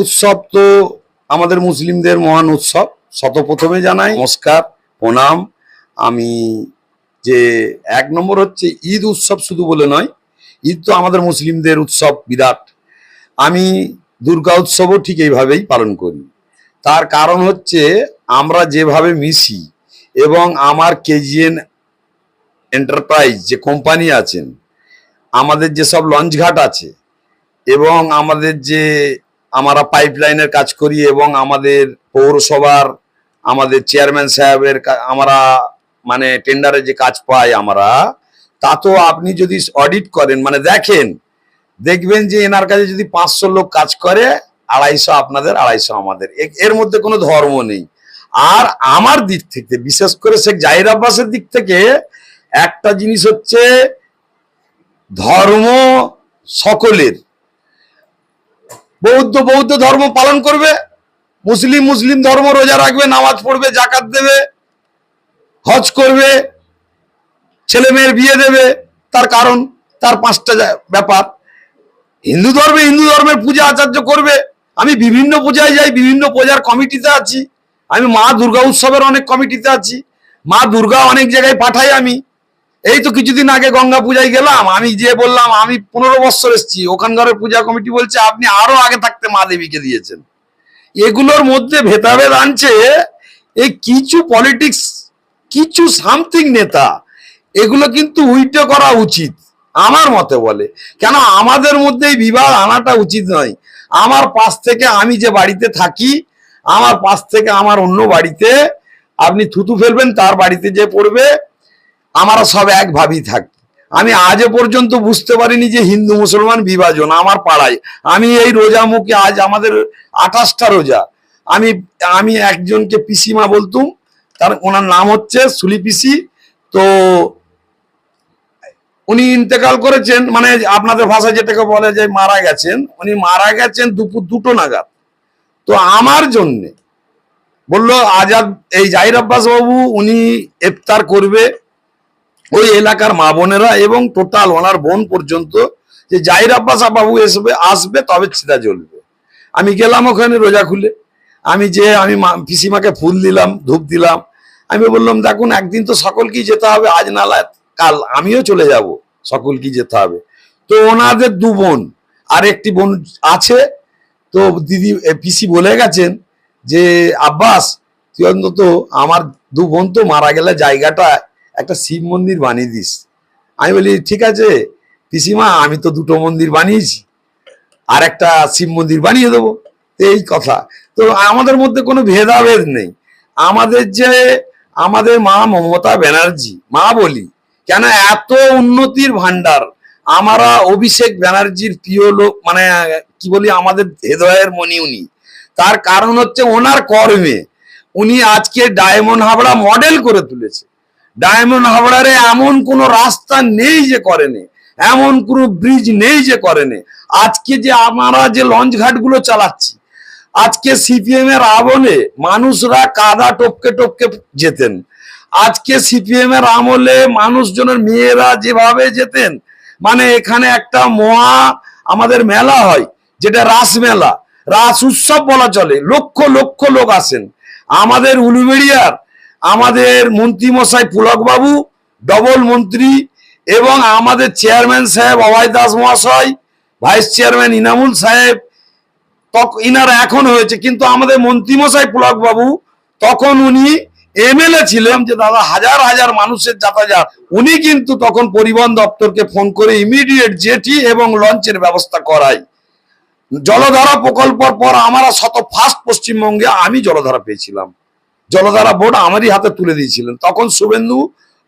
উৎসব তো আমাদের মুসলিমদের মহান উৎসব। শতপ্রথমে জানাই নমস্কার, প্রণাম। আমি যে এক নম্বর হচ্ছে ঈদ উৎসব শুধু বলে নয়, ঈদ তো আমাদের মুসলিমদের উৎসব বিরাট। আমি দুর্গা উৎসবও ঠিক এইভাবেই পালন করি। তার কারণ হচ্ছে আমরা যেভাবে মিশি এবং আমার কেজিএন এন্টারপ্রাইজ যে কোম্পানি আছেন, আমাদের যেসব লঞ্চঘাট আছে এবং আমাদের যে আমরা পাইপলাইনের কাজ করি এবং আমাদের পৌরসভার, আমাদের চেয়ারম্যান সাহেবের আমরা মানে টেন্ডারে যে কাজ পাই আমরা তা তো আপনি যদি অডিট করেন মানে দেখেন, দেখবেন যে এনার কাছে যদি পাঁচশো লোক কাজ করে, আড়াইশো আপনাদের, আড়াইশো আমাদের। এর মধ্যে কোনো ধর্ম নেই। আর আমার দিক থেকে, বিশেষ করে শেখ জাহির আব্বাসের দিক থেকে, একটা জিনিস হচ্ছে ধর্ম সকলের। বৌদ্ধ বৌদ্ধ ধর্ম পালন করবে, মুসলিম মুসলিম ধর্ম রোজা রাখবে, নামাজ পড়বে, জাকাত দেবে, হজ করবে, ছেলে মেয়ের বিয়ে দেবে, তার কারণ, তার পাঁচটা ব্যাপার। হিন্দু ধর্মে হিন্দু ধর্মের পূজা আচার্য করবে, আমি বিভিন্ন পূজায় যাই, বিভিন্ন পূজার কমিটিতে আছি, আমি মা দুর্গা উৎসবের অনেক কমিটিতে আছি, মা দুর্গা অনেক জায়গায় পাঠাই আমি এই তো কিছুদিন আগে গঙ্গা পূজায় গেলাম, আমি যে বললাম, আমি পনেরো বছর এসেছি, ওখানকার পূজা কমিটি বলছে, আপনি আরও আগে থাকতে মা দেবীকে দিয়েছেন। এগুলোর মধ্যে ভেদাভেদ আনছে, এই কিছু পলিটিক্স কিছু সামথিং নেতা, এগুলো কিন্তু উইটে করা উচিত, আমার মতে বলে। কেন আমাদের মধ্যে এই বিবাদ আনাটা উচিত নয়। আমার পাশ থেকে আমি যে বাড়িতে থাকি, আমার পাশ থেকে আমার অন্য বাড়িতে আপনি থুতু ফেলবেন, তার বাড়িতে যে পড়বে আমরা সব এক ভাবি থাকি আমি আজও পর্যন্ত বুঝতে পারিনি যে হিন্দু মুসলমান বিভাজন আমার পাড়ায়। আমি এই রোজা মুখে আজ আমাদের আঠাশটা রোজা। আমি আমি একজনকে পিসিমা বলতুম, তার, ওনার নাম হচ্ছে সুলি পিসি। তো উনি ইন্তেকাল করেছেন মানে আপনাদের ভাষায় যেটাকে বলে যে মারা গেছেন, উনি মারা গেছেন দুপুর দুটো নাগাদ। তো আমার জন্যে বলল আজাদ, এই জাহির আব্বাস বাবু, উনি ইফতার করবে ওই এলাকার মা বোনেরা এবং টোটাল ওনার বোন পর্যন্ত যে জাহির আব্বাস বাবু এসবে আসবে তবে ছিদা জ্বলবে। আমি গেলাম ওখানে রোজা খুলে। আমি যে আমি পিসিমাকে ফুল দিলাম, ধূপ দিলাম। আমি বললাম, দেখুন, একদিন তো সকলকেই যেতে হবে, আজ নালা কাল আমিও চলে যাব, সকলকেই যেতে হবে। তো ওনাদের দু বোন আর একটি বোন আছে। তো দিদি পিসি বলে গেছেন যে, আব্বাস, তুই অন্তত আমার দু বোন তো মারা গেলে জায়গাটা একটা শিব মন্দির বানিয়ে দিস। আমি বলি, ঠিক আছে, পিসিমা, আমি তো দুটো মন্দির বানিয়েছি, আর একটা শিব মন্দির বানিয়ে দেবো। এই কথা। তো আমাদের মধ্যে কোনো ভেদাভেদ নেই। আমাদের যে, আমাদের মা মমতা ব্যানার্জি, মা বলি, কেন এত উন্নতির ভান্ডার আমরা অভিষেক ব্যানার্জির প্রিয় লোক মানে কি বলি, আমাদের হৃদয়ের মনি উনি। তার কারণ হচ্ছে ওনার কর্মে। উনি আজকে ডায়মন্ড হাবড়া মডেল করে তুলেছে। ডায়মন্ড হাবড়ারে এমন কোনো রাস্তা নেই যে করেনি, এমন কোনো ব্রিজ নেই যে করেনি। আজকে যে আমরা যে লঞ্চ ঘাটগুলো চালাচ্ছি, আজকে সিপিএম এর আমলে মানুষরা কাদা টপকে টপকে যেতেন। আজকে সিপিএম এর আমলে মানুষজনের মেয়েরা যেভাবে যেতেন মানে এখানে একটা মহা আমাদের মেলা হয়, যেটা রাস মেলা। রাস উৎসব বলা চলে, লক্ষ লক্ষ লোক আসেন। আমাদের উলুবেড়িয়ার আমাদের মন্ত্রী মশাই পুলক বাবু ডবল মন্ত্রী এবং আমাদের চেয়ারম্যান সাহেব অভয় দাস মহাশয়, ভাইস চেয়ারম্যান ইনামুল সাহেব ইনারা এখন হয়েছে। কিন্তু আমাদের মন্ত্রীমশাই পুলক বাবু তখন উনি এমএলএ ছিলেন যে, দাদা, হাজার হাজার মানুষের যাতায়াত। উনি কিন্তু তখন পরিবহন দপ্তরকে ফোন করে ইমিডিয়েট জেটি এবং লঞ্চের ব্যবস্থা করাই জলধারা প্রকল্পর পর আমরা শত ফার্স্ট পশ্চিমবঙ্গে আমি জলধারা পেয়েছিলাম। জলধারা বোর্ড আমারই হাতে তুলে দিয়েছিলেন। তখন শুভেন্দু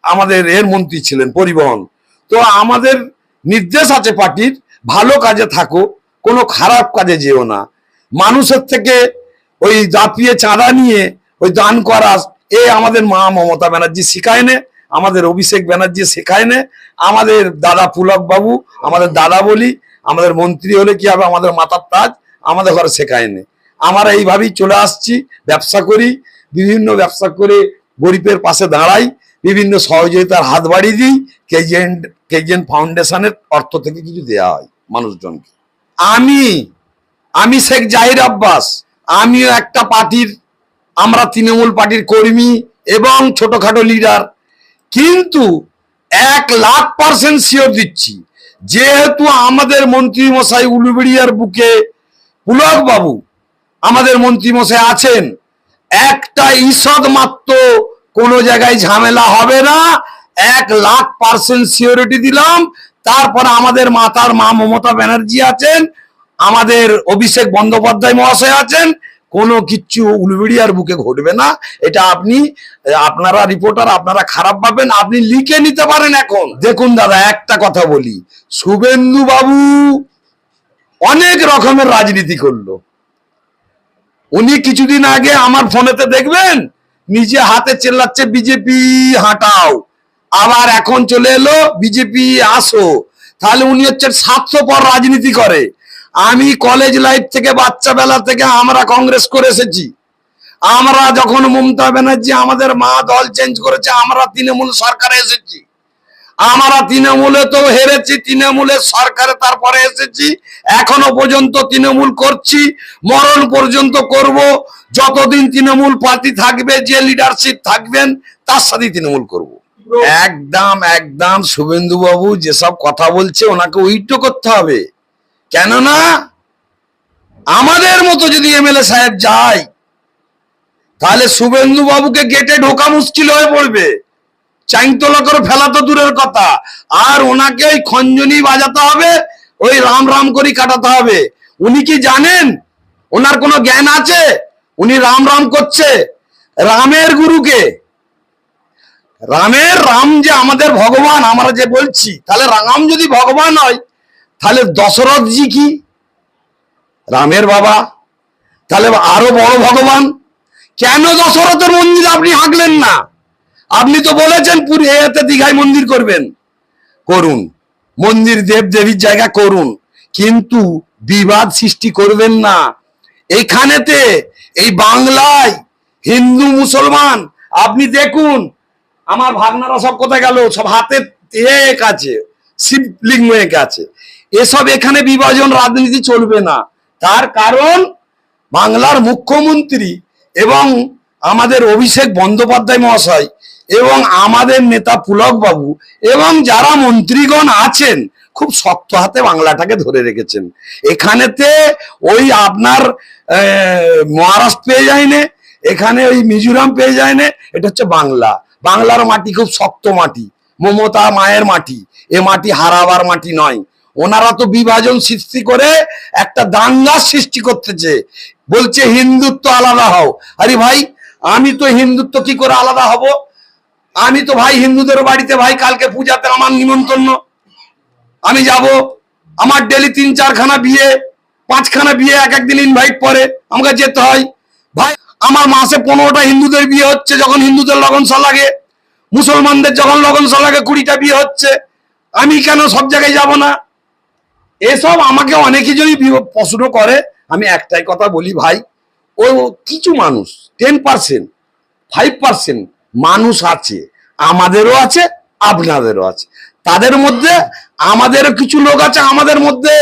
আমাদের এর মন্ত্রী ছিলেন, পরিবহন। তো আমাদের নির্দেশ আছে পার্টির, ভালো কাজে থাকো, কোনো খারাপ কাজে যেও না। মানুষের থেকে ওই দাপিয়ে চাঁদা নিয়ে ওই দান করা, এ আমাদের মা মমতা ব্যানার্জি শিখায় নে, আমাদের অভিষেক ব্যানার্জি শেখায় নে, আমাদের দাদা পুলক বাবু, আমাদের দাদা বলি, আমাদের মন্ত্রী হলে কি হবে, আমাদের মাথার তাজ, আমাদের ঘরে শেখায় নে। আমরা এইভাবেই চলে আসছি, ব্যবসা করি বিভিন্ন ব্যবসা করে গরিবের পাশে দাঁড়াই, বিভিন্ন সহযোগিতার হাত বাড়িয়ে দিই, কেজিএন কেজিএন ফাউন্ডেশনের অর্থ থেকে কিছু দেওয়া হয় মানুষজনকে। আমি আমি শেখ জাহির আব্বাস, আমিও একটা পার্টির, আমরা তৃণমূল পার্টির কর্মী এবং ছোটখাটো লিডার কিন্তু এক লাখ পার্সেন্ট শিওর দিচ্ছি। যেহেতু আমাদের মন্ত্রী মশাই উলুবেড়িয়ার বুকে পুলক বাবু, আমাদের মন্ত্রী মশাই আছেন একটা ঈষদ মাত্র কোনো জায়গায় ঝামেলা হবে না। এক লাখ পার্সেন্ট সিওরিটি দিলাম। তারপরে আমাদের মাতার মা মমতা ব্যানার্জি আছেন, আমাদের অভিষেক বন্দ্যোপাধ্যায় মহাশয় আছেন। কোনো কিচ্ছু উলুবেড়িয়ার বুকে ঘটবে না। এটা আপনি, আপনারা রিপোর্টার আপনারা খারাপ পাবেন আপনি লিখে নিতে পারেন এখন। দেখুন দাদা, একটা কথা বলি। শুভেন্দু বাবু অনেক রকমের রাজনীতি করল। উনি কিছুদিন আগে আমার ফোনেতে দেখবেন? নিজে হাতে চেল্লাচ্ছে, বিজেপি, হাঁটাও। আবার এখন চলে এলো, বিজেপি, আসো। তাহলে উনি হচ্ছে স্বার্থপর রাজনীতি করে। আমি কলেজ লাইফ থেকে বাচ্চা বেলা থেকে আমরা কংগ্রেস করে এসেছি। আমরা যখন মমতা ব্যানার্জি আমাদের মা দল চেঞ্জ করেছে, আমরা তৃণমূল সরকারে এসেছি। আমরা তৃণমূলে তো হেরেছি, তৃণমূলের সরকারে তারপরে এসেছি, এখনও পর্যন্ত তৃণমূল করছি, মরণ পর্যন্ত করব, যতদিন তৃণমূল পার্টি থাকবে, যে লিডারশিপ থাকবেন, তার সাথে তৃণমূল করব। একদম একদম শুভেন্দু বাবু যেসব কথা বলছে, ওনাকে উইথড্র করতে হবে। কেননা, আমাদের মতো যদি এমএলএ সাহেব যায়, তাহলে শুভেন্দু বাবুকে গেটে ঢোকা মুশকিল হয়ে পড়বে। চাইতলা করে ফেলা তো দূরের কথা। আর ওনাকে ওই খঞ্জনি বাজাতে হবে, ওই রাম রাম করি কাটাতে হবে। উনি কি জানেন? ওনার কোনো জ্ঞান আছে? উনি রাম রাম করছে। রামের গুরুকে। রামের রাম যে আমাদের ভগবান, আমরা যে বলছি, তাহলে রাম যদি ভগবান হয়, তাহলে দশরথ জি কি? রামের বাবা। তাহলে আরও বড় ভগবান। কেন দশরথের মন্দির আপনি হাঁকলেন না? আপনি তো বলেছেন পুরী এতে দীঘায় মন্দির করবেন। করুন। মন্দির দেব দেবীর জায়গা করুন। কিন্তু বিবাদ সৃষ্টি করবেন না। এইখানেতে এই বাংলায় হিন্দু, মুসলমান, আপনি দেখুন, আমার ভাগনারা সব কোথায় গেল? সব হাতে এক আছে, শিবলিঙ্গ এক আছে। এসব এখানে বিভাজন রাজনীতি চলবে না। তার কারণ, বাংলার মুখ্যমন্ত্রী এবং আমাদের অভিষেক বন্দ্যোপাধ্যায় মহাশয় এবং আমাদের নেতা পুলক বাবু এবং যারা মন্ত্রীগণ আছেন, খুব শক্ত হাতে বাংলাটাকে ধরে রেখেছেন। এখানেতে ওই আপনার মহারাষ্ট্র পেয়ে যায় না এখানে ওই মিজোরাম পেয়ে যায় না এটা হচ্ছে বাংলা। বাংলার মাটি খুব শক্ত মাটি, মমতা মায়ের মাটি, এ মাটি হারাবার মাটি নয়। ওনারা তো বিভাজন সৃষ্টি করে একটা দাঙ্গা সৃষ্টি করতেছে। বলছে, হিন্দুত্ব আলাদা হও। আরে ভাই, আমি তো হিন্দুত্ব কি করে আলাদা হব? আমি তো ভাই হিন্দুদের বাড়িতে ভাই, কালকে পূজাতে আমার নিমন্ত্রণ। আমি যাব, আমার ডেলি তিন চারখানা বিয়ে, পাঁচখানা বিয়ে এক একদিন ইনভাইট পরে, আমাকে যেতে হয়। ভাই, আমার মাসে পনেরোটা হিন্দুদের বিয়ে হচ্ছে, যখন হিন্দুদের লগন লাগে। মুসলমানদের যখন লগন লাগে, কুড়িটা বিয়ে হচ্ছে। আমি কেন সব জায়গায় যাব না? এসব আমাকে অনেকে যদি প্রশ্ন করে, আমি একটাই কথা বলি ভাই, ও কিছু মানুষ টেন পার্সেন্ট ফাইভ পার্সেন্ট মানুষ আছে, আমাদেরও আছে, আপনাদেরও আছে। তাদের মধ্যে আমাদেরও কিছু লোক আছে আমাদের মধ্যে।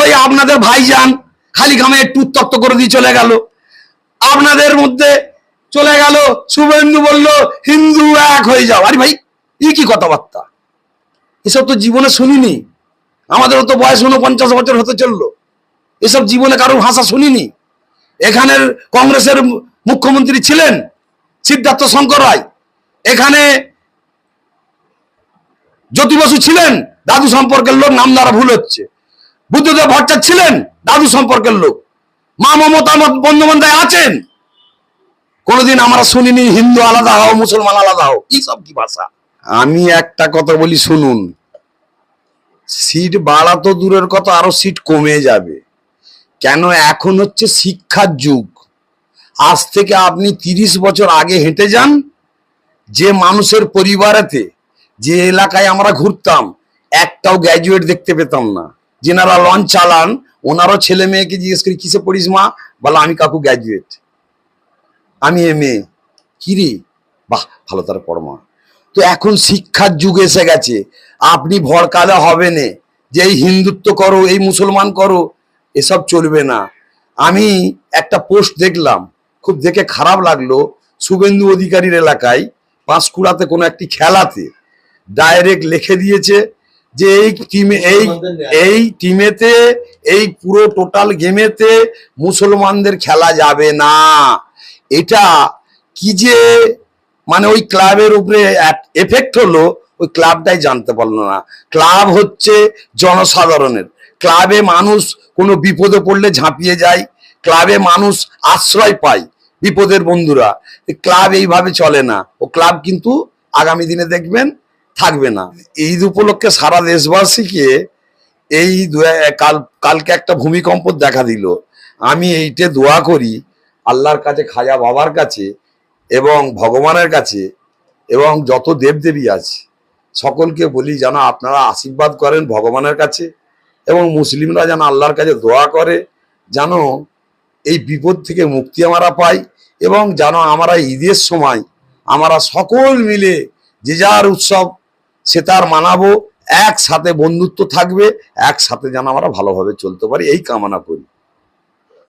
ওই আপনাদের ভাইজান খালি গামে একটু উত্তপ্ত করে দিয়ে চলে গেল। আপনাদের মধ্যে চলে গেল, শুভেন্দু বলল, হিন্দু এক হয়ে যাও। আরে ভাই ই কি কথাবার্তা? এসব তো জীবনে শুনিনি। আমাদেরও তো বয়স উনপঞ্চাশ বছর হতে চলল। এসব জীবনে কারোর ভাষা শুনিনি। এখানের কংগ্রেসের মুখ্যমন্ত্রী ছিলেন সিদ্ধার্থ শঙ্কর রায়। এখানে জ্যোতি বসু ছিলেন, দাদু সম্পর্কের লোক, নাম দ্বারা ভুল হচ্ছে। বুদ্ধদেব ভট্টাচার্য ছিলেন, দাদু সম্পর্কের লোক। মা মমতা বন্দ্যোপাধ্যায় আছেন। কোনোদিন আমরা শুনিনি হিন্দু আলাদা হও, মুসলমান আলাদা হও। সব কি ভাষা? আমি একটা কথা বলি, শুনুন। সিট বাড়া তো দূরের কথা, আরও সিট কমে যাবে। কেন? এখন হচ্ছে শিক্ষার যুগ। আজ থেকে আপনি তিরিশ বছর আগে হেঁটে যান, যে মানুষের পরিবারেতে, যে এলাকায় আমরা ঘুরতাম, একটাও গ্র্যাজুয়েট দেখতে পেতাম না। যেনারা লঞ্চ চালান, ওনারও ছেলে মেয়েকে জিজ্ঞেস করি, কিসে পড়িস মা? বলে, আমি কাকু গ্র্যাজুয়েট আমি এ কিরে বাহ, ভালো তার পড়মা তো এখন শিক্ষার যুগ এসে গেছে। আপনি ভরকালে হবে না যে এই হিন্দুত্ব করো, এই মুসলমান করো, এসব চলবে না। আমি একটা পোস্ট দেখলাম। খুব দেখে খারাপ লাগল শুভেন্দু অধিকারীর এলাকায় পাঁশকুড়াতে কোনো একটি খেলাতে ডাইরেক্ট লিখে দিয়েছে যে এই টিমে এই এই টিমেতে এই পুরো টোটাল গেমেতে মুসলমানদের খেলা যাবে না। এটা কি যে মানে ওই ক্লাবের উপরে এফেক্ট হলো, ওই ক্লাবটাই জানতে পারল না। ক্লাব হচ্ছে জনসাধারণের। ক্লাবে মানুষ কোনো বিপদে পড়লে ঝাঁপিয়ে যায়। ক্লাবে মানুষ আশ্রয় পায়। বিপদের বন্ধুরা ক্লাব এইভাবে চলে না। ও ক্লাব কিন্তু আগামী দিনে দেখবেন থাকবে না। ঈদ উপলক্ষে সারা দেশবাসীকে এই কাল, কালকে একটা ভূমিকম্প দেখা দিল। আমি এইটে দোয়া করি আল্লাহর কাছে, খাজা বাবার কাছে এবং ভগবানের কাছে এবং যত দেবদেবী আছে, সকলকে বলি যেন আপনারা আশীর্বাদ করেন ভগবানের কাছে এবং মুসলিমরা যেন আল্লাহর কাছে দোয়া করে, যেন এই বিপদ থেকে মুক্তি আমরা পাই। এবং যেন আমরা ঈদের সময় আমরা সকল মিলে যে যার উৎসব, সে তার মানাবো, একসাথে বন্ধুত্ব থাকবে, একসাথে যেন আমরা ভালোভাবে চলতে পারি, এই কামনা করি।